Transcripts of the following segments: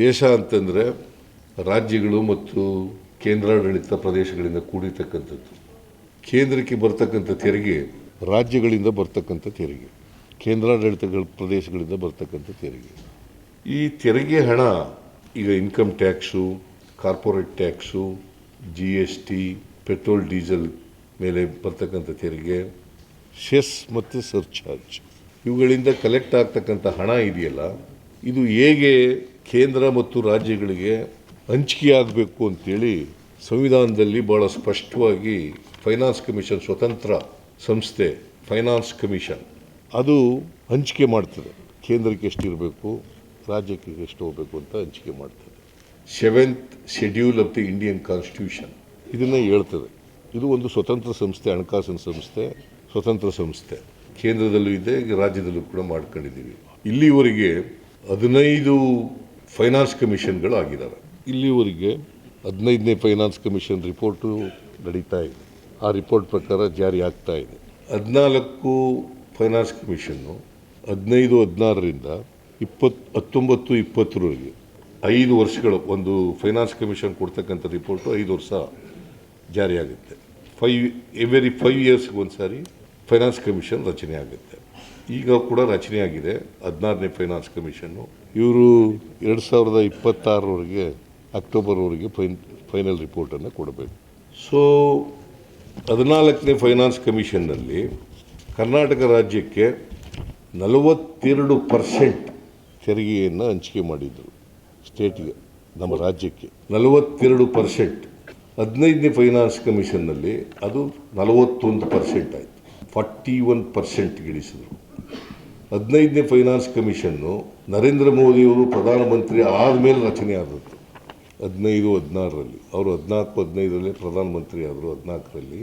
ದೇಶ ಅಂತಂದರೆ ರಾಜ್ಯಗಳು ಮತ್ತು ಕೇಂದ್ರಾಡಳಿತ ಪ್ರದೇಶಗಳಿಂದ ಕೂಡಿರ್ತಕ್ಕಂಥದ್ದು. ಕೇಂದ್ರಕ್ಕೆ ಬರ್ತಕ್ಕಂಥ ತೆರಿಗೆ ರಾಜ್ಯಗಳಿಂದ ಬರ್ತಕ್ಕಂಥ ತೆರಿಗೆ. ಕೇಂದ್ರಾಡಳಿತಗಳ ಪ್ರದೇಶಗಳಿಂದ ಬರ್ತಕ್ಕಂಥ ತೆರಿಗೆ. ಈ ತೆರಿಗೆ ಹಣ, ಈಗ income tax corporate tax G S T petrol diesel ಮೇಲೆ ಬರ್ತಕ್ಕಂಥ ತೆರಿಗೆ ಸೆಸ್ ಮತ್ತು ಸರ್ಚಾರ್ಜ್ ಇವುಗಳಿಂದ ಕಲೆಕ್ಟ್ ಆಗ್ತಕ್ಕಂಥ ಹಣ ಇದೆಯಲ್ಲ, ಇದು ಹೇಗೆ ಕೇಂದ್ರ ಮತ್ತು ರಾಜ್ಯಗಳಿಗೆ ಹಂಚಿಕೆ ಆಗಬೇಕು ಅಂತೇಳಿ ಸಂವಿಧಾನದಲ್ಲಿ ಭಾಳ ಸ್ಪಷ್ಟವಾಗಿ ಫೈನಾನ್ಸ್ ಕಮಿಷನ್ ಸ್ವತಂತ್ರ ಸಂಸ್ಥೆ ಫೈನಾನ್ಸ್ ಕಮಿಷನ್. ಅದು ಹಂಚಿಕೆ ಮಾಡ್ತದೆ. ಕೇಂದ್ರಕ್ಕೆ ಎಷ್ಟಿರಬೇಕು, ರಾಜ್ಯಕ್ಕೆ ಎಷ್ಟು ಹೋಗಬೇಕು ಅಂತ ಹಂಚಿಕೆ ಮಾಡ್ತದೆ. Seventh schedule of the Indian constitution ಇದನ್ನು ಹೇಳ್ತದೆ. ಇದು ಒಂದು ಸ್ವತಂತ್ರ ಸಂಸ್ಥೆ, ಹಣಕಾಸಿನ ಸಂಸ್ಥೆ, ಸ್ವತಂತ್ರ ಸಂಸ್ಥೆ. ಕೇಂದ್ರದಲ್ಲೂ ಇದೆ, ರಾಜ್ಯದಲ್ಲೂ ಕೂಡ ಮಾಡ್ಕೊಂಡಿದ್ದೀವಿ. ಇಲ್ಲಿವರೆಗೆ ಹದಿನೈದು ಫೈನಾನ್ಸ್ ಕಮಿಷನ್ಗಳು ಆಗಿದ್ದಾವೆ ಇಲ್ಲಿವರೆಗೆ ಹದಿನೈದನೇ ಫೈನಾನ್ಸ್ ಕಮಿಷನ್ ರಿಪೋರ್ಟು ನಡೀತಾ ಇದೆ. ಆ ರಿಪೋರ್ಟ್ ಪ್ರಕಾರ ಜಾರಿ ಆಗ್ತಾ ಇದೆ. ಹದಿನಾಲ್ಕು ಫೈನಾನ್ಸ್ ಕಮಿಷನ್ನು ಹದಿನೈದು, ಹದಿನಾರರಿಂದ ಇಪ್ಪತ್ತು ಹತ್ತೊಂಬತ್ತು, ಇಪ್ಪತ್ತರವರೆಗೆ ಐದು ವರ್ಷಗಳು ಒಂದು ಫೈನಾನ್ಸ್ ಕಮಿಷನ್ ಕೊಡ್ತಕ್ಕಂಥ ರಿಪೋರ್ಟು ಐದು ವರ್ಷ ಜಾರಿಯಾಗುತ್ತೆ ಫೈವ್ ಎವ್ರಿ ಫೈವ್ ಇಯರ್ಸ್ಗೆ ಒಂದು ಸಾರಿ ಫೈನಾನ್ಸ್ ಕಮಿಷನ್ ರಚನೆ ಆಗುತ್ತೆ. ಈಗ ಕೂಡ ರಚನೆಯಾಗಿದೆ. ಹದಿನಾರನೇ ಫೈನಾನ್ಸ್ ಕಮಿಷನ್ನು. ಇವರು ಎರಡು ಸಾವಿರದ ಇಪ್ಪತ್ತಾರರವರೆಗೆ ಅಕ್ಟೋಬರ್ವರೆಗೆ ಫೈನ್, ಫೈನಲ್ ರಿಪೋರ್ಟನ್ನು ಕೊಡಬೇಕು. ಸೊ, ಹದಿನಾಲ್ಕನೇ ಫೈನಾನ್ಸ್ ಕಮಿಷನ್ನಲ್ಲಿ ಕರ್ನಾಟಕ ರಾಜ್ಯಕ್ಕೆ ನಲವತ್ತೆರಡು ಪರ್ಸೆಂಟ್ ತೆರಿಗೆಯನ್ನು ಹಂಚಿಕೆ ಮಾಡಿದರು. ಸ್ಟೇಟ್ಗೆ ನಮ್ಮ ರಾಜ್ಯಕ್ಕೆ. ನಲವತ್ತೆರಡು ಪರ್ಸೆಂಟ್. ಹದಿನೈದನೇ ಫೈನಾನ್ಸ್ ಕಮಿಷನ್ನಲ್ಲಿ ಅದು ನಲವತ್ತೊಂದು ಪರ್ಸೆಂಟ್ ಆಯಿತು. ಫಾರ್ಟಿ ಒನ್ ಪರ್ಸೆಂಟ್ ಇಳಿಸಿದರು ಹದಿನೈದನೇ ಫೈನಾನ್ಸ್ ಕಮಿಷನ್ನು ನರೇಂದ್ರ ಮೋದಿಯವರು ಪ್ರಧಾನಮಂತ್ರಿ ಆದಮೇಲೆ ರಚನೆ ಆದದ್ದು. ಹದಿನೈದು, ಹದಿನಾರರಲ್ಲಿ. ಅವರು ಹದಿನಾಲ್ಕು, ಹದಿನೈದರಲ್ಲಿ ಪ್ರಧಾನಮಂತ್ರಿ ಆದರು, ಹದಿನಾಲ್ಕರಲ್ಲಿ.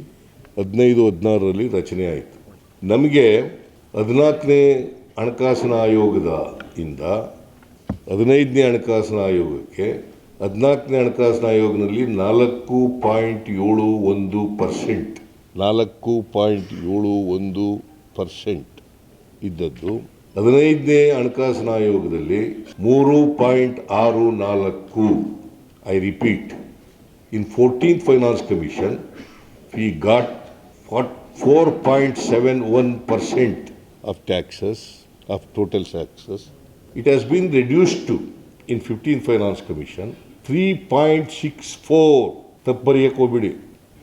ಹದಿನೈದು, ಹದಿನಾರರಲ್ಲಿ ರಚನೆ ಆಯಿತು. ನಮಗೆ ಹದಿನಾಲ್ಕನೇ ಹಣಕಾಸಿನ ಆಯೋಗದ ಇಂದ ಹದಿನೈದನೇ ಹಣಕಾಸಿನ ಆಯೋಗಕ್ಕೆ ಹದಿನಾಲ್ಕನೇ ಹಣಕಾಸಿನ ಆಯೋಗದಲ್ಲಿ ನಾಲ್ಕು ಪಾಯಿಂಟ್ ಏಳು ಒಂದು ಪರ್ಸೆಂಟ್, ನಾಲ್ಕು ಪಾಯಿಂಟ್ ಏಳು ಒಂದು ಪರ್ಸೆಂಟ್ ಇದ್ದದ್ದು. ಹದಿನೈದನೇ ಹಣಕಾಸಿನ ಆಯೋಗದಲ್ಲಿ ಮೂರು ಪಾಯಿಂಟ್ ಆರು ನಾಲ್ಕು. I repeat in fourteenth finance commission we got four point seven one percent of taxes of total taxes it has been reduced to in fifteen finance commission three point six four ತಪ್ಪು ಬರೆಯಕ್ಕೆ ಹೋಗ್ಬಿಡಿ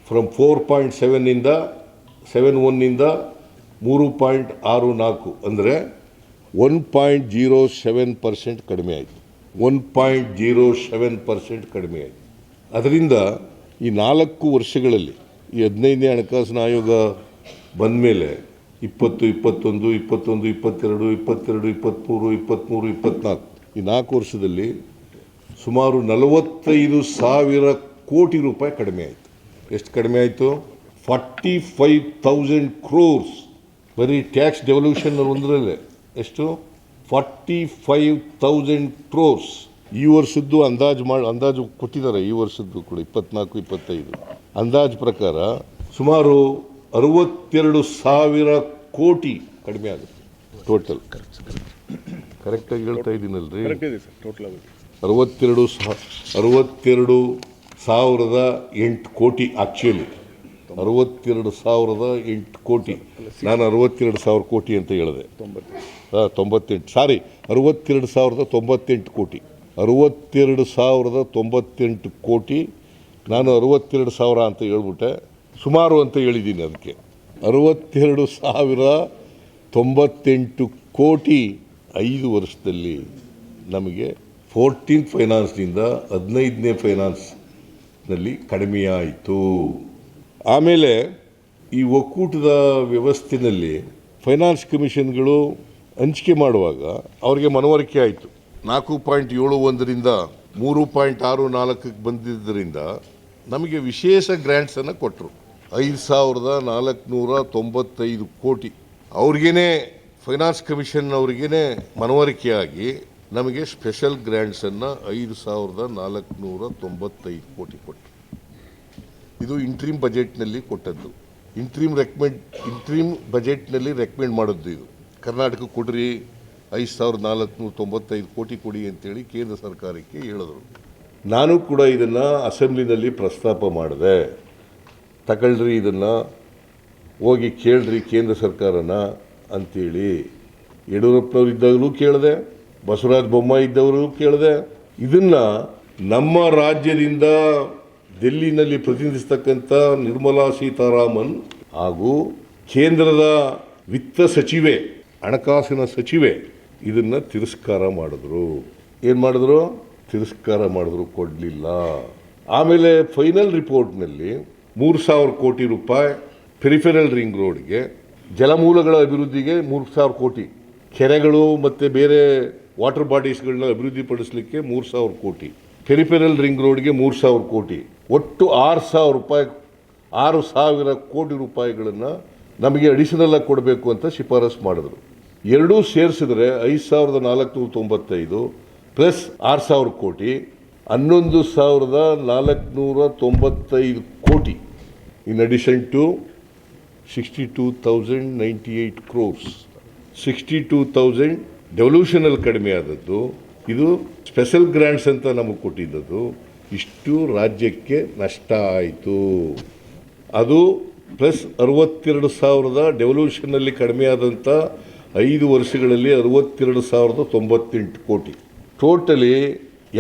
from four point ಸೆವೆನ್ನಿಂದ seven ಒನ್ನಿಂದ ಮೂರು point ಆರು ನಾಲ್ಕು ಅಂದರೆ one point zero seven percent ಕಡಿಮೆ ಆಯಿತು. One point zero seven percent ಕಡಿಮೆ ಆಯಿತು. ಅದರಿಂದ ಈ ನಾಲ್ಕು ವರ್ಷಗಳಲ್ಲಿ ಈ ಹದಿನೈದನೇ ಹಣಕಾಸಿನ ಆಯೋಗ ಬಂದ ಮೇಲೆ ಇಪ್ಪತ್ತು, ಇಪ್ಪತ್ತೊಂದು ಇಪ್ಪತ್ತೊಂದು, ಇಪ್ಪತ್ತೆರಡು ಇಪ್ಪತ್ತೆರಡು, ಇಪ್ಪತ್ತ್ಮೂರು ಇಪ್ಪತ್ತ್ಮೂರು, ಇಪ್ಪತ್ತ್ನಾಲ್ಕು ಈ ನಾಲ್ಕು ವರ್ಷದಲ್ಲಿ ಸುಮಾರು ನಲವತ್ತೈದು ಸಾವಿರ ಕೋಟಿ ರೂಪಾಯಿ ಕಡಿಮೆ ಆಯಿತು. ಎಷ್ಟು ಕಡಿಮೆ ಆಯಿತು? Forty five thousand crores. ಬರೀ ಟ್ಯಾಕ್ಸ್ ಡೆವಲ್ಯೂಷನ್ ಒಂದರಲ್ಲೇ. ಎಷ್ಟು? ಫಾರ್ಟಿ ಫೈವ್ ತೌಸಂಡ್ ಕ್ರೋರ್ಸ್ ಈ ವರ್ಷದ್ದು ಅಂದಾಜು ಮಾಡಿ ಅಂದಾಜು ಕೊಟ್ಟಿದ್ದಾರೆ ಈ ವರ್ಷದ್ದು ಕೂಡ ಇಪ್ಪತ್ನಾಲ್ಕು ಇಪ್ಪತ್ತೈದು. ಅಂದಾಜು ಪ್ರಕಾರ ಸುಮಾರು ಅರವತ್ತೆರಡು ಸಾವಿರ ಕೋಟಿ ಕಡಿಮೆ ಆಗುತ್ತೆ ಟೋಟಲ್. ಕರೆಕ್ಟಾಗಿ ಹೇಳ್ತಾ ಇದ್ದೀನಲ್ರಿ? ಅರವತ್ತೆರಡು ಸಾ ಅರವತ್ತೆರಡು ಸಾವಿರದ ಎಂಟು ಕೋಟಿ ಆಕ್ಚುಲಿ ಅರವತ್ತೆರಡು ಸಾವಿರದ ಎಂಟು ಕೋಟಿ. ನಾನು ಅರವತ್ತೆರಡು ಸಾವಿರ ಕೋಟಿ ಅಂತ ಹೇಳಿದೆ. ತೊಂಬತ್ತು ಆ, ತೊಂಬತ್ತೆಂಟು. ಸಾರಿ ಅರವತ್ತೆರಡು ಸಾವಿರದ ತೊಂಬತ್ತೆಂಟು ಕೋಟಿ. ಅರವತ್ತೆರಡು ಸಾವಿರದ ತೊಂಬತ್ತೆಂಟು ಕೋಟಿ. ನಾನು ಅರವತ್ತೆರಡು ಸಾವಿರ ಅಂತ ಹೇಳ್ಬಿಟ್ಟೆ. ಸುಮಾರು ಅಂತ ಹೇಳಿದ್ದೀನಿ ಅದಕ್ಕೆ. ಅರವತ್ತೆರಡು ಸಾವಿರ ತೊಂಬತ್ತೆಂಟು ಕೋಟಿ ಐದು ವರ್ಷದಲ್ಲಿ ನಮಗೆ ಫೋರ್ಟೀನ್ ಫೈನಾನ್ಸ್ನಿಂದ ಹದಿನೈದನೇ ಫೈನಾನ್ಸ್ನಲ್ಲಿ ಕಡಿಮೆಯಾಯಿತು. ಆಮೇಲೆ ಈ ಒಕ್ಕೂಟದ ವ್ಯವಸ್ಥೆಯಲ್ಲಿ ಫೈನಾನ್ಸ್ ಕಮಿಷನ್ಗಳು ಹಂಚಿಕೆ ಮಾಡುವಾಗ ಅವರಿಗೆ ಮನವರಿಕೆ ಆಯಿತು. ನಾಲ್ಕು ಪಾಯಿಂಟ್ ಏಳು ಒಂದರಿಂದ ಮೂರು ಪಾಯಿಂಟ್ ಆರು ನಾಲ್ಕಕ್ಕೆ ಬಂದಿದ್ದರಿಂದ ನಮಗೆ ವಿಶೇಷ ಗ್ರ್ಯಾಂಟ್ಸನ್ನು ಕೊಟ್ಟರು. ಐದು ಸಾವಿರದ ನಾಲ್ಕುನೂರ ತೊಂಬತ್ತೈದು ಕೋಟಿ. ಅವ್ರಿಗೇ ಫೈನಾನ್ಸ್ ಕಮಿಷನ್ ಅವ್ರಿಗೇನೆ ಮನವರಿಕೆಯಾಗಿ ನಮಗೆ ಸ್ಪೆಷಲ್ ಗ್ರ್ಯಾಂಟ್ಸನ್ನು ಐದು ಸಾವಿರದ ನಾಲ್ಕುನೂರ ತೊಂಬತ್ತೈದು ಕೋಟಿ ಕೊಟ್ಟರು. ಇದು ಇಂಟ್ರೀಮ್ ಬಜೆಟ್ನಲ್ಲಿ ಕೊಟ್ಟದ್ದು. ಇಂಟ್ರೀಮ್ ರೆಕಮೆಂಡ್ ಇಂಟ್ರೀಮ್ ಬಜೆಟ್ನಲ್ಲಿ ರೆಕಮೆಂಡ್ ಮಾಡೋದು ಇದು. ಕರ್ನಾಟಕ ಕೊಡ್ರಿ ಐದು ಸಾವಿರದ ನಾಲ್ಕುನೂರ ತೊಂಬತ್ತೈದು ಕೋಟಿ ಕೊಡಿ ಅಂತೇಳಿ ಕೇಂದ್ರ ಸರ್ಕಾರಕ್ಕೆ ಹೇಳಿದರು. ನಾನು ಕೂಡ ಇದನ್ನು ಅಸೆಂಬ್ಲಿನಲ್ಲಿ ಪ್ರಸ್ತಾಪ ಮಾಡಿದೆ. ತಗೊಳ್ರಿ ಇದನ್ನು, ಹೋಗಿ ಕೇಳ್ರಿ ಕೇಂದ್ರ ಸರ್ಕಾರನ ಅಂತೇಳಿ. ಯಡಿಯೂರಪ್ಪನವ್ರು ಇದ್ದಾಗಲೂ ಕೇಳಿದೆ, ಬಸವರಾಜ ಬೊಮ್ಮಾಯಿ ಇದ್ದವರು ಕೇಳಿದೆ. ಇದನ್ನು ನಮ್ಮ ರಾಜ್ಯದಿಂದ ಡೆಲ್ಲಿನಲ್ಲಿ ಪ್ರತಿನಿಧಿಸ್ತಕ್ಕಂಥ ನಿರ್ಮಲಾ ಸೀತಾರಾಮನ್ ಹಾಗೂ ಕೇಂದ್ರದ ವಿತ್ತ ಸಚಿವೆ, ಹಣಕಾಸಿನ ಸಚಿವೆ ಇದನ್ನು ತಿರಸ್ಕಾರ ಮಾಡಿದ್ರು. ಏನು ಮಾಡಿದ್ರು? ತಿರಸ್ಕಾರ ಮಾಡಿದ್ರು, ಕೊಡಲಿಲ್ಲ. ಆಮೇಲೆ ಫೈನಲ್ ರಿಪೋರ್ಟ್ನಲ್ಲಿ ಮೂರು ಸಾವಿರ ಕೋಟಿ ರೂಪಾಯಿ ಪೆರಿಫೆರಲ್ ರಿಂಗ್ ರೋಡ್ಗೆ, ಜಲಮೂಲಗಳ ಅಭಿವೃದ್ಧಿಗೆ ಮೂರು ಸಾವಿರ ಕೋಟಿ, ಕೆರೆಗಳು ಮತ್ತು ಬೇರೆ ವಾಟರ್ ಬಾಡೀಸ್ಗಳನ್ನ ಅಭಿವೃದ್ಧಿಪಡಿಸಲಿಕ್ಕೆ ಮೂರು ಸಾವಿರ ಕೋಟಿ. ಪೆರಿಫೆರಲ್ ರಿಂಗ್ ರೋಡ್ಗೆ ಮೂರು ಸಾವಿರ ಕೋಟಿ. ಒಟ್ಟು ಆರು ಸಾವಿರ ರೂಪಾಯಿ, ಆರು ಸಾವಿರ ಕೋಟಿ ರೂಪಾಯಿಗಳನ್ನು ನಮಗೆ ಅಡಿಷನಲ್ ಆಗಿ ಕೊಡಬೇಕು ಅಂತ ಶಿಫಾರಸು ಮಾಡಿದ್ರು. ಎರಡೂ ಸೇರಿಸಿದ್ರೆ ಐದು ಸಾವಿರದ ನಾಲ್ಕುನೂರ ತೊಂಬತ್ತೈದು ಪ್ಲಸ್ ಆರು ಸಾವಿರ ಕೋಟಿ, ಹನ್ನೊಂದು ಸಾವಿರದ ನಾಲ್ಕುನೂರ ತೊಂಬತ್ತೈದು ಕೋಟಿ. In addition to sixty two thousand ninety eight crores sixty two thousand ಡೆವಲ್ಯೂಷನಲ್ಲಿ ಕಡಿಮೆ ಆದದ್ದು. ಇದು ಸ್ಪೆಷಲ್ ಗ್ರ್ಯಾಂಟ್ಸ್ ಅಂತ ನಮಗೆ ಕೊಟ್ಟಿದ್ದದ್ದು. ಇಷ್ಟು ರಾಜ್ಯಕ್ಕೆ ನಷ್ಟ ಆಯಿತು. ಅದು ಪ್ಲಸ್ ಅರವತ್ತೆರಡು ಸಾವಿರದ ಡೆವಲ್ಯೂಷನ್ನಲ್ಲಿ ಕಡಿಮೆ ಆದಂಥ ಐದು ವರ್ಷಗಳಲ್ಲಿ ಅರವತ್ತೆರಡು ಸಾವಿರದ ತೊಂಬತ್ತೆಂಟು ಕೋಟಿ. ಟೋಟಲಿ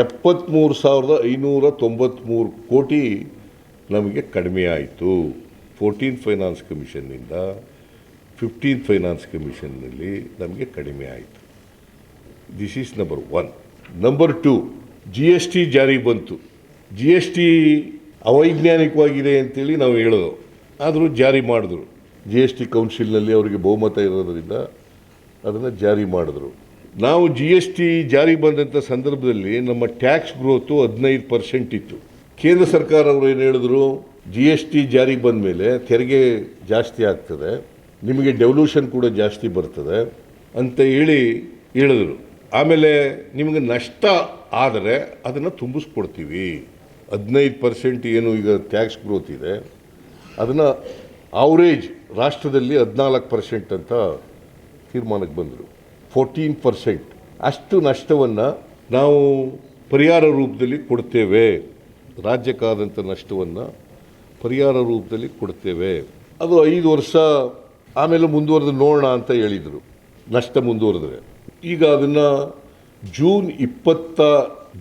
ಎಪ್ಪತ್ತ್ಮೂರು ಸಾವಿರದ ಐನೂರ ತೊಂಬತ್ತ್ಮೂರು ಕೋಟಿ ನಮಗೆ ಕಡಿಮೆ ಆಯಿತು. ಫೋರ್ಟೀನ್ ಫೈನಾನ್ಸ್ ಕಮಿಷನ್ನಿಂದ ಫಿಫ್ಟೀನ್ ಫೈನಾನ್ಸ್ ಕಮಿಷನ್ನಲ್ಲಿ ನಮಗೆ ಕಡಿಮೆ ಆಯಿತು. This is number one number two G S T ಜಾರಿಗೆ ಬಂತು. ಜಿ ಎಸ್ ಟಿ ಅವೈಜ್ಞಾನಿಕವಾಗಿದೆ ಅಂತೇಳಿ ನಾವು ಹೇಳೋದು. ಆದರೂ ಜಾರಿ ಮಾಡಿದ್ರು. ಜಿ ಎಸ್ ಟಿ ಕೌನ್ಸಿಲ್ನಲ್ಲಿ ಅವರಿಗೆ ಬಹುಮತ ಇರೋದರಿಂದ ಅದನ್ನು ಜಾರಿ ಮಾಡಿದ್ರು. ನಾವು ಜಿ ಎಸ್ ಟಿ ಜಾರಿ ಬಂದಂಥ ಸಂದರ್ಭದಲ್ಲಿ ನಮ್ಮ ಟ್ಯಾಕ್ಸ್ ಗ್ರೋತು ಹದಿನೈದು ಪರ್ಸೆಂಟ್ ಇತ್ತು. ಕೇಂದ್ರ ಸರ್ಕಾರ ಅವರು ಏನು ಹೇಳಿದ್ರು? ಜಿ ಎಸ್ ಟಿ ಜಾರಿಗೆ ಬಂದ ಮೇಲೆ ತೆರಿಗೆ ಜಾಸ್ತಿ ಆಗ್ತದೆ. ನಿಮಗೆ ಡೆವಲ್ಯೂಷನ್ ಕೂಡ ಜಾಸ್ತಿ ಬರ್ತದೆ ಅಂತ ಹೇಳಿ ಹೇಳಿದ್ರು. ಆಮೇಲೆ ನಿಮಗೆ ನಷ್ಟ ಆದರೆ ಅದನ್ನು ತುಂಬಿಸ್ಕೊಡ್ತೀವಿ. ಹದಿನೈದು ಪರ್ಸೆಂಟ್ ಏನು ಈಗ ಟ್ಯಾಕ್ಸ್ ಗ್ರೋತ್ ಇದೆ. ಅದನ್ನು ಆವರೇಜ್ ರಾಷ್ಟ್ರದಲ್ಲಿ ಹದಿನಾಲ್ಕು ಪರ್ಸೆಂಟ್ ಅಂತ ತೀರ್ಮಾನಕ್ಕೆ ಬಂದರು. ಫೋರ್ಟೀನ್ ಪರ್ಸೆಂಟ್ ಅಷ್ಟು ನಷ್ಟವನ್ನು ನಾವು ಪರಿಹಾರ ರೂಪದಲ್ಲಿ ಕೊಡ್ತೇವೆ. ರಾಜ್ಯಕ್ಕಾದಂಥ ನಷ್ಟವನ್ನು ಪರಿಹಾರ ರೂಪದಲ್ಲಿ ಕೊಡ್ತೇವೆ. ಅದು ಐದು ವರ್ಷ, ಆಮೇಲೆ ಮುಂದುವರೆದು ನೋಡೋಣ ಅಂತ ಹೇಳಿದರು. ನಷ್ಟ ಮುಂದುವರೆದ್ರೆ. ಈಗ ಅದನ್ನು ಜೂನ್ ಇಪ್ಪತ್ತ,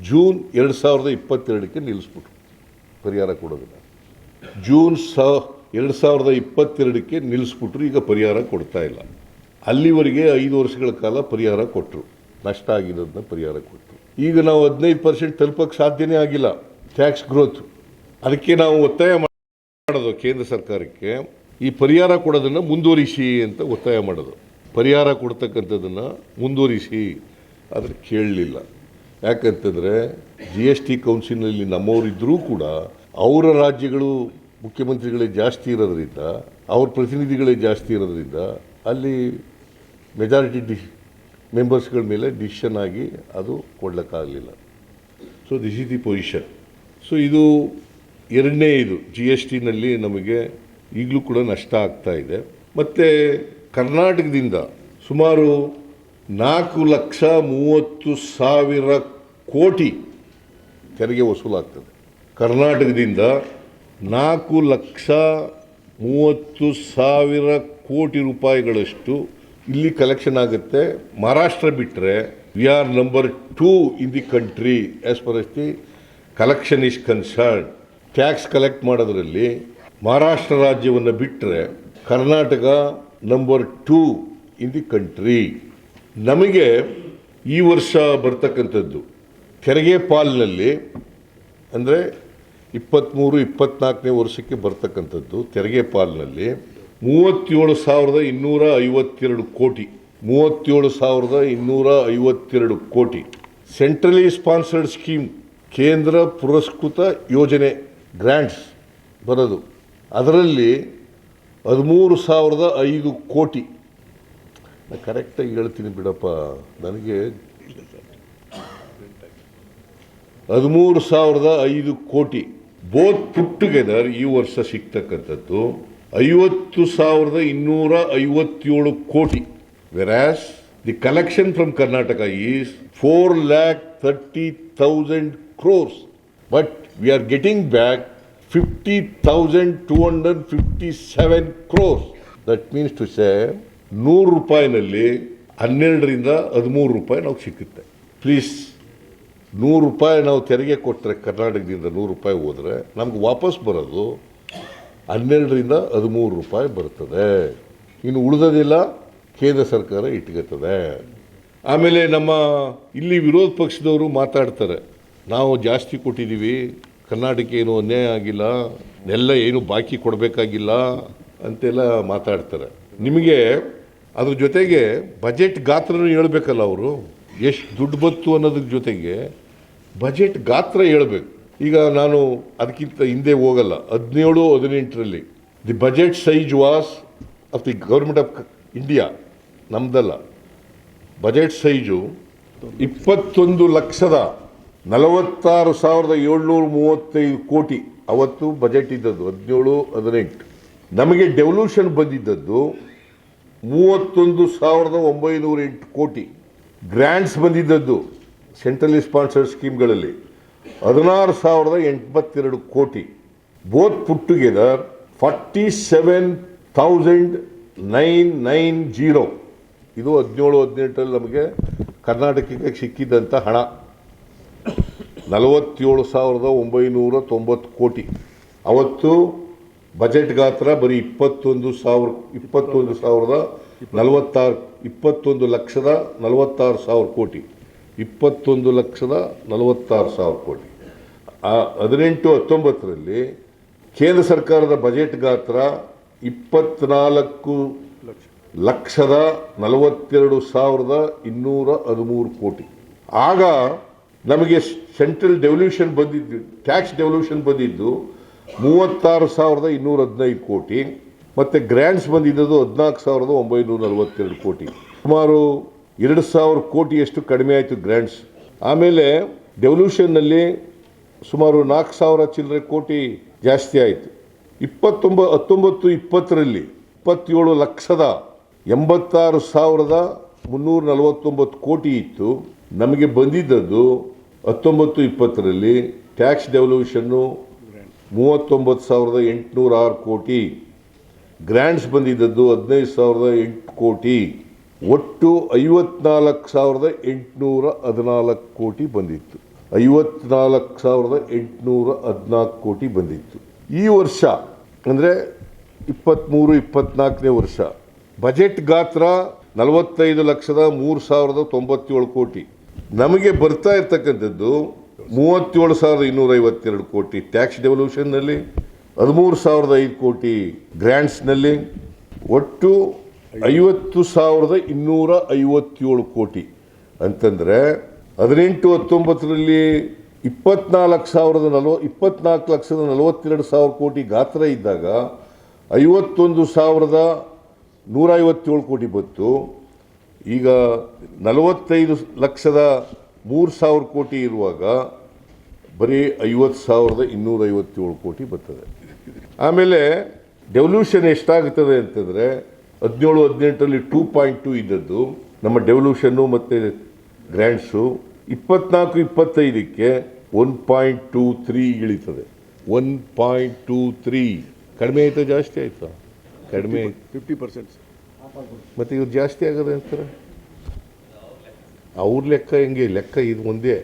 ಜೂನ್ ಎರಡು ಸಾವಿರದ ಇಪ್ಪತ್ತೆರಡಕ್ಕೆ ನಿಲ್ಲಿಸ್ಬಿಟ್ರು. ಪರಿಹಾರ ಕೊಡೋದನ್ನು. ಜೂನ್ ಸಾ, ಎರಡು ಸಾವಿರದ ಇಪ್ಪತ್ತೆರಡಕ್ಕೆ ನಿಲ್ಲಿಸ್ಬಿಟ್ರು, ಈಗ ಪರಿಹಾರ ಕೊಡ್ತಾ ಇಲ್ಲ. ಅಲ್ಲಿವರೆಗೆ ಐದು ವರ್ಷಗಳ ಕಾಲ ಪರಿಹಾರ ಕೊಟ್ಟರು ನಷ್ಟ ಆಗಿರೋದನ್ನ ಪರಿಹಾರ ಕೊಟ್ಟರು ಈಗ ನಾವು ಹದಿನೈದು ಪರ್ಸೆಂಟ್ ತಲುಪಕ್ಕೆ ಸಾಧ್ಯನೇ ಆಗಿಲ್ಲ. Tax growth. ಅದಕ್ಕೆ ನಾವು ಒತ್ತಾಯ ಮಾಡೋದು ಕೇಂದ್ರ ಸರ್ಕಾರಕ್ಕೆ. ಈ ಪರಿಹಾರ ಕೊಡೋದನ್ನು ಮುಂದುವರಿಸಿ ಅಂತ ಒತ್ತಾಯ ಮಾಡೋದು. ಪರಿಹಾರ ಕೊಡ್ತಕ್ಕಂಥದ್ದನ್ನು ಮುಂದುವರಿಸಿ ಆದರೆ ಕೇಳಲಿಲ್ಲ. ಯಾಕಂತಂದರೆ ಜಿ ಎಸ್ ಟಿ ಕೌನ್ಸಿಲ್ನಲ್ಲಿ ನಮ್ಮವರಿದ್ದರೂ ಕೂಡ ಅವರ ರಾಜ್ಯಗಳು ಮುಖ್ಯಮಂತ್ರಿಗಳೇ ಜಾಸ್ತಿ ಇರೋದ್ರಿಂದ, ಅವ್ರ ಪ್ರತಿನಿಧಿಗಳೇ ಜಾಸ್ತಿ ಇರೋದ್ರಿಂದ ಅಲ್ಲಿ ಮೆಜಾರಿಟಿ ಡಿಶ್ ಮೆಂಬರ್ಸ್ಗಳ ಮೇಲೆ ಡಿಸಿಷನ್ ಆಗಿ ಅದು ಕೊಡಲಿಕ್ಕಾಗಲಿಲ್ಲ. So this is the position so ಇದು ಎರಡನೇ ಇದು ಜಿ ಎಸ್ ಟಿನಲ್ಲಿ ನಮಗೆ ಈಗಲೂ ಕೂಡ ನಷ್ಟ ಆಗ್ತಾ ಇದೆ. ಮತ್ತು ಕರ್ನಾಟಕದಿಂದ ಸುಮಾರು ನಾಲ್ಕು ಲಕ್ಷ ಮೂವತ್ತು ಸಾವಿರ ಕೋಟಿ ತೆರಿಗೆ ವಸೂಲಾಗ್ತದೆ. ಕರ್ನಾಟಕದಿಂದ ನಾಲ್ಕು ಲಕ್ಷ ಮೂವತ್ತು ಸಾವಿರ ಕೋಟಿ ರೂಪಾಯಿಗಳಷ್ಟು ಇಲ್ಲಿ ಕಲೆಕ್ಷನ್ ಆಗುತ್ತೆ. ಮಹಾರಾಷ್ಟ್ರ ಬಿಟ್ಟರೆ we are number two in the country as per as the collection is concern tax collect ಮಾಡೋದ್ರಲ್ಲಿ ಮಹಾರಾಷ್ಟ್ರ ರಾಜ್ಯವನ್ನು ಬಿಟ್ಟರೆ Karnataka number two in the country ನಮಗೆ ಈ ವರ್ಷ ಬರ್ತಕ್ಕಂಥದ್ದು ತೆರಿಗೆ ಪಾಲಿನಲ್ಲಿ ಅಂದರೆ ಇಪ್ಪತ್ತ್ಮೂರು ಇಪ್ಪತ್ನಾಲ್ಕನೇ ವರ್ಷಕ್ಕೆ ಬರ್ತಕ್ಕಂಥದ್ದು ತೆರಿಗೆ ಪಾಲಿನಲ್ಲಿ ಮೂವತ್ತೇಳು ಸಾವಿರದ ಇನ್ನೂರ ಐವತ್ತೆರಡು ಕೋಟಿ, ಮೂವತ್ತೇಳು ಸಾವಿರದ ಇನ್ನೂರ ಐವತ್ತೆರಡು ಕೋಟಿ. ಸೆಂಟ್ರಲಿ ಸ್ಪಾನ್ಸರ್ಡ್ ಸ್ಕೀಮ್ ಕೇಂದ್ರ ಪುರಸ್ಕೃತ ಯೋಜನೆ ಗ್ರ್ಯಾಂಟ್ಸ್ ಬರೋದು. ಅದರಲ್ಲಿ ಹದಿಮೂರು ಸಾವಿರದ ಐದು ಕೋಟಿ. ನಾನು ಕರೆಕ್ಟಾಗಿ ಹೇಳ್ತೀನಿ ಬಿಡಪ್ಪ. ನನಗೆ ಹದಿಮೂರು ಸಾವಿರದ ಐದು ಕೋಟಿ. ಬೋತ್ ಪುಟ್ ಟುಗೆದರ್ ಈ ವರ್ಷ ಸಿಗ್ತಕ್ಕಂಥದ್ದು ಐವತ್ತು ಸಾವಿರದ ಇನ್ನೂರ ಐವತ್ತೇಳು ಕೋಟಿ. Whereas the collection from Karnataka is four lakh thirty thousand crores but we are getting back fifty thousand two hundred fifty seven crores that means to say ನೂರು ರೂಪಾಯಿನಲ್ಲಿ ಹನ್ನೆರಡರಿಂದ ಹದಿಮೂರು ರೂಪಾಯಿ ನಾವು ಸಿಕ್ಕುತ್ತೆ ಪ್ಲೀಸ್ ನೂರು ರೂಪಾಯಿ ನಾವು ತೆರಿಗೆ ಕೊಟ್ಟರೆ ಕರ್ನಾಟಕದಿಂದ ನೂರು ರೂಪಾಯಿ ಹೋದರೆ ನಮ್ಗೆ ವಾಪಸ್ ಬರೋದು ಹನ್ನೆರಡರಿಂದ ಹದಿಮೂರು ರೂಪಾಯಿ ಬರ್ತದೆ. ಇನ್ನು ಉಳಿದೋದಿಲ್ಲ, ಕೇಂದ್ರ ಸರ್ಕಾರ ಇಟ್ಕೋತದೆ. ಆಮೇಲೆ ನಮ್ಮ ಇಲ್ಲಿ ವಿರೋಧ ಪಕ್ಷದವರು ಮಾತಾಡ್ತಾರೆ, ನಾವು ಜಾಸ್ತಿ ಕೊಟ್ಟಿದ್ದೀವಿ ಕರ್ನಾಟಕ ಏನು ಅನ್ಯಾಯ ಆಗಿಲ್ಲ ಎಲ್ಲ ಏನು ಬಾಕಿ ಕೊಡಬೇಕಾಗಿಲ್ಲ ಅಂತೆಲ್ಲ ಮಾತಾಡ್ತಾರೆ. ನಿಮಗೆ ಅದ್ರ ಜೊತೆಗೆ ಬಜೆಟ್ ಗಾತ್ರನೂ ಹೇಳಬೇಕಲ್ಲ ಅವರು. ಎಷ್ಟು ದುಡ್ಡು ಬಂತು ಅನ್ನೋದ್ರ ಜೊತೆಗೆ ಬಜೆಟ್ ಗಾತ್ರ ಹೇಳಬೇಕು. ಈಗ ನಾನು ಅದಕ್ಕಿಂತ ಹಿಂದೆ ಹೋಗಲ್ಲ. ಹದಿನೇಳು, ಹದಿನೆಂಟರಲ್ಲಿ. The budget size was of the government of India. ನಮ್ದಲ್ಲ. Budget size ಇಪ್ಪತ್ತೊಂದು ಲಕ್ಷದ ನಲವತ್ತಾರು ಸಾವಿರದ ಏಳ್ನೂರ ಮೂವತ್ತೈದು ಕೋಟಿ. ಅವತ್ತು ಬಜೆಟ್ ಇದ್ದದ್ದು ಹದಿನೇಳು, ಹದಿನೆಂಟು. ನಮಗೆ ಡೆವಲ್ಯೂಷನ್ ಬಂದಿದ್ದದ್ದು ಮೂವತ್ತೊಂದು ಸಾವಿರದ ಒಂಬೈನೂರ ಎಂಟು ಕೋಟಿ. ಗ್ರ್ಯಾಂಟ್ಸ್ ಬಂದಿದ್ದದ್ದು ಸೆಂಟ್ರಲಿ ಸ್ಪಾನ್ಸರ್ಡ್ ಸ್ಕೀಮ್ಗಳಲ್ಲಿ ಹದಿನಾರು ಸಾವಿರದ ಎಂಬತ್ತೆರಡು ಕೋಟಿ. Both put together forty seven thousand nine nine zero ಇದು ಹದಿನೇಳು, ಹದಿನೆಂಟರಲ್ಲಿ ನಮಗೆ ಕರ್ನಾಟಕಕ್ಕೆ ಸಿಕ್ಕಿದ್ದಂಥ ಹಣ. ನಲವತ್ತೇಳು ಸಾವಿರದ ಒಂಬೈನೂರ ತೊಂಬತ್ತು ಕೋಟಿ. ಅವತ್ತು ಬಜೆಟ್ ಗಾತ್ರ ಬರೀ ಇಪ್ಪತ್ತೊಂದು ಸಾವಿರ, ಇಪ್ಪತ್ತೊಂದು ಸಾವಿರದ ನಲವತ್ತಾರು, ಇಪ್ಪತ್ತೊಂದು ಲಕ್ಷದ ನಲವತ್ತಾರು ಸಾವಿರ ಕೋಟಿ. ಇಪ್ಪತ್ತೊಂದು ಲಕ್ಷದ ನಲವತ್ತಾರು ಸಾವಿರ ಕೋಟಿ. ಹದಿನೆಂಟು ಹತ್ತೊಂಬತ್ತರಲ್ಲಿ ಕೇಂದ್ರ ಸರ್ಕಾರದ ಬಜೆಟ್ ಗಾತ್ರ ಇಪ್ಪತ್ನಾಲ್ಕು ಲಕ್ಷದ ನಲವತ್ತೆರಡು ಸಾವಿರದ ಇನ್ನೂರ ಹದಿಮೂರು ಕೋಟಿ. ಆಗ ನಮಗೆ ಸೆಂಟ್ರಲ್ ಡೆವಲ್ಯೂಷನ್ ಬಂದಿದ್ದು ಟ್ಯಾಕ್ಸ್ ಡೆವಲ್ಯೂಷನ್ ಬಂದಿದ್ದು ಮೂವತ್ತಾರು ಸಾವಿರದ ಇನ್ನೂರ ಹದಿನೈದು ಕೋಟಿ, ಮತ್ತು ಗ್ರ್ಯಾಂಡ್ಸ್ ಬಂದಿದ್ದದು ಹದಿನಾಲ್ಕು ಸಾವಿರದ ಒಂಬೈನೂರ ನಲವತ್ತೆರಡು ಕೋಟಿ. ಸುಮಾರು ಎರಡು ಸಾವಿರ ಕೋಟಿಯಷ್ಟು ಕಡಿಮೆ ಆಯಿತು ಗ್ರ್ಯಾಂಡ್ಸ್ ಆಮೇಲೆ ಡೆವಲ್ಯೂಷನ್ನಲ್ಲಿ ಸುಮಾರು ನಾಲ್ಕು ಸಾವಿರ ಚಿಲ್ಲರೆ ಕೋಟಿ ಜಾಸ್ತಿ ಆಯಿತು. ಇಪ್ಪತ್ತೊಂಬ, ಹತ್ತೊಂಬತ್ತು, ಇಪ್ಪತ್ತರಲ್ಲಿ ಇಪ್ಪತ್ತೇಳು ಲಕ್ಷದ ಎಂಬತ್ತಾರು ಸಾವಿರದ ಮುನ್ನೂರ ನಲವತ್ತೊಂಬತ್ತು ಕೋಟಿ ಇತ್ತು. ನಮಗೆ ಬಂದಿದ್ದದ್ದು ಹತ್ತೊಂಬತ್ತು ಇಪ್ಪತ್ತರಲ್ಲಿ ಟ್ಯಾಕ್ಸ್ ಡೆವಲ್ಯೂಷನ್ನು ಮೂವತ್ತೊಂಬತ್ತು ಸಾವಿರದ ಎಂಟುನೂರ ಆರು ಕೋಟಿ. ಗ್ರ್ಯಾಂಡ್ಸ್ ಬಂದಿದ್ದದ್ದು ಹದಿನೈದು ಸಾವಿರದ ಎಂಟು ಕೋಟಿ. ಒಟ್ಟು ಐವತ್ನಾಲ್ಕು ಸಾವಿರದ ಎಂಟುನೂರ ಹದಿನಾಲ್ಕು ಕೋಟಿ ಬಂದಿತ್ತು. ಐವತ್ನಾಲ್ಕು ಸಾವಿರದ ಎಂಟುನೂರ ಹದಿನಾಲ್ಕು ಕೋಟಿ ಬಂದಿತ್ತು. ಈ ವರ್ಷ, ಅಂದರೆ ಇಪ್ಪತ್ತ್ಮೂರು ಇಪ್ಪತ್ನಾಲ್ಕನೇ ವರ್ಷ, ಬಜೆಟ್ ಗಾತ್ರ ನಲವತ್ತೈದು ಲಕ್ಷದ ಮೂರು ಸಾವಿರದ ತೊಂಬತ್ತೇಳು ಕೋಟಿ. ನಮಗೆ ಬರ್ತಾ ಇರ್ತಕ್ಕಂಥದ್ದು ಮೂವತ್ತೇಳು ಸಾವಿರದ ಇನ್ನೂರ ಐವತ್ತೆರಡು ಕೋಟಿ ಟ್ಯಾಕ್ಸ್ ಡೆವಲ್ಯೂಷನ್ನಲ್ಲಿ ಹದಿಮೂರು ಸಾವಿರದ ಐದು ಕೋಟಿ ಗ್ರ್ಯಾಂಟ್ಸ್ನಲ್ಲಿ ಒಟ್ಟು ಐವತ್ತು ಸಾವಿರದ ಇನ್ನೂರ ಐವತ್ತೇಳು ಕೋಟಿ. ಅಂತಂದರೆ ಹದಿನೆಂಟು ಹತ್ತೊಂಬತ್ತರಲ್ಲಿ ಇಪ್ಪತ್ನಾಲ್ಕು ಸಾವಿರದ ನಲವ, ಇಪ್ಪತ್ನಾಲ್ಕು ಲಕ್ಷದ ನಲವತ್ತೆರಡು ಸಾವಿರ ಕೋಟಿ ಗಾತ್ರ ಇದ್ದಾಗ ಐವತ್ತೊಂದು ಸಾವಿರದ ನೂರ ಐವತ್ತೇಳು ಕೋಟಿ ಬಂತು. ಈಗ ನಲವತ್ತೈದು ಲಕ್ಷದ ಮೂರು ಸಾವಿರ ಕೋಟಿ ಇರುವಾಗ ಬರೀ ಐವತ್ತು ಸಾವಿರದ ಇನ್ನೂರ ಐವತ್ತೇಳು ಕೋಟಿ ಬರ್ತದೆ. ಆಮೇಲೆ ಡೆವಲ್ಯೂಷನ್ ಎಷ್ಟಾಗುತ್ತದೆ ಅಂತಂದರೆ ಹದಿನೇಳು, ಹದಿನೆಂಟರಲ್ಲಿ ಟೂ ಪಾಯಿಂಟ್ ಟೂ ಇದ್ದದ್ದು, ನಮ್ಮ ಡೆವಲ್ಯೂಷನ್ನು ಮತ್ತು ಗ್ರ್ಯಾಂಡ್ಸು ಇಪ್ಪತ್ನಾಲ್ಕು, ಇಪ್ಪತ್ತೈದಕ್ಕೆ one point two three ಇಳಿತದೆ. One point two three. ಕಡಿಮೆ ಆಯಿತಾ ಜಾಸ್ತಿ ಆಯಿತಾ? ಕಡಿಮೆ ಫಿಫ್ಟಿ ಪರ್ಸೆಂಟ್ ಮತ್ತು ಇವ್ರು ಜಾಸ್ತಿ ಆಗದೆ ಅಂತಾರೆ ಅವ್ರ ಲೆಕ್ಕ ಹೆಂಗೆ? ಲೆಕ್ಕ ಇದು ಒಂದೇ.